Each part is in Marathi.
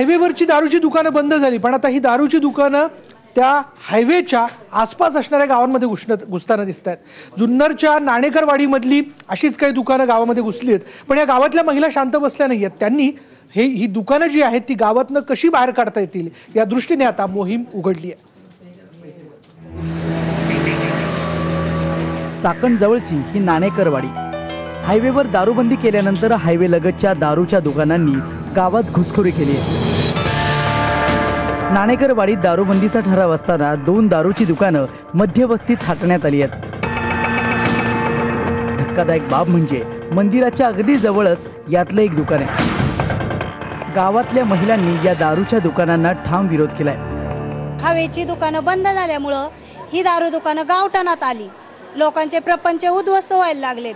हायवेवरची दारूची दुकानं बंद झाली पण आता ही दारूची दुकानं त्या हायवेच्या आसपास असणाऱ्या गावांमध्ये घुसणं घुसताना दिसत आहेत जुन्नरच्या नाणेकरवाडीमधली अशीच काही दुकानं गावामध्ये घुसली आहेत. पण या गावातल्या महिला शांत बसल्या नाही आहेत. त्यांनी हे ही दुकानं जी आहेत ती गावातनं कशी बाहेर काढता येतील या दृष्टीने आता मोहीम उघडली आहे. चाकण जवळची ही नाणेकरवाडी. हायवेवर दारूबंदी केल्यानंतर हायवे लगतच्या दारूच्या दुकानांनी गावात घुसखोरी केली. आहे नाणेकरवाडीत दारूबंदीचा ठराव असताना दोन दारूची दुकानं मध्यवस्तीत थाटण्यात आली आहेत. धक्कादायक बाब म्हणजे मंदिराच्या अगदी जवळच यातलं एक दुकान आहे. गावातल्या महिलांनी या दारूच्या दुकानांना ठाम विरोध केलाय. हवेची दुकानं बंद झाल्यामुळं ही दारू दुकानं गावठाणात आली. लोकांचे प्रपंच उद्ध्वस्त व्हायला लागलेत.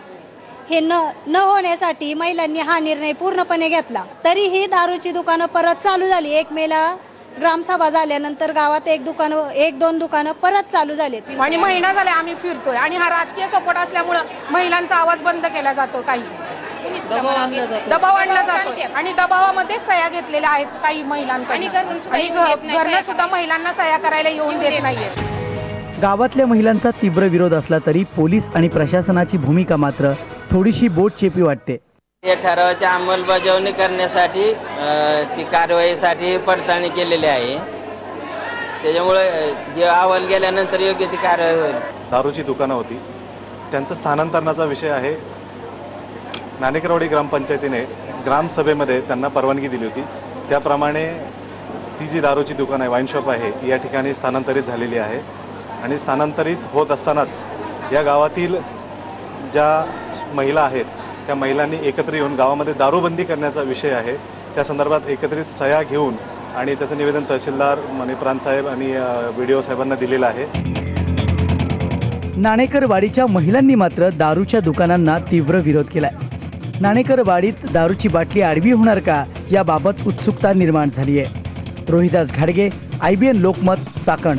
हे न न होण्यासाठी महिलांनी हा निर्णय पूर्णपणे घेतला. तरी ही दारूची दुकानं परत चालू झाली. एक मेला ग्रामसभा झाल्यानंतर गावात एक दुकानं एक दोन दुकानं परत चालू झालेत. आणि महिना झाले आम्ही फिरतोय आणि हा राजकीय सपोर्ट असल्यामुळं महिलांचा आवाज बंद केला जातो काही. दबाव आणला जातो. आणि दबावामध्ये सह्या घेतलेल्या आहेत काही महिलांकडे आणि घरनं सुद्धा महिलांना सह्या करायला येऊन देत नाहीये गावातल्या महिलांचा तीव्र विरोध असला तरी पोलीस आणि प्रशासनाची भूमिका मात्र थोडीशी बोट चेपी वाटते. या ठरावाची अंमलबजावणी करण्यासाठी ती कारवाईसाठी पडताळणी केलेली आहे. त्याच्यामुळे जे अहवाल गेल्यानंतर योग्य ती कारवाई होईल. दारूची दुकानं होती. त्यांचं स्थानांतरणाचा विषय आहे. नाणेकरवाडी ग्रामपंचायतीने ग्रामसभेमध्ये त्यांना परवानगी दिली होती. त्याप्रमाणे ती जी दारूची दुकान आहे वाईन शॉप आहे ती या ठिकाणी स्थानांतरित झालेली आहे. आणि स्थानांतरित होत असतानाच या गावातील ज्या महिला आहेत त्या महिलांनी एकत्र येऊन गावामध्ये दारूबंदी करण्याचा विषय आहे. त्या संदर्भात एकत्रित सह्या घेऊन आणि त्याचं निवेदन तहसीलदार मणिप्रांत साहेब आणि बी डी ओ साहेबांना दिलेलं आहे. नाणेकरवाडीच्या महिलांनी मात्र दारूच्या दुकानांना तीव्र विरोध केलाय. नाणेकरवाडीत दारूची बाटली आडवी होणार का याबाबत उत्सुकता निर्माण झाली आहे रोहिदास घाडगे I B N Lokmat Chakan.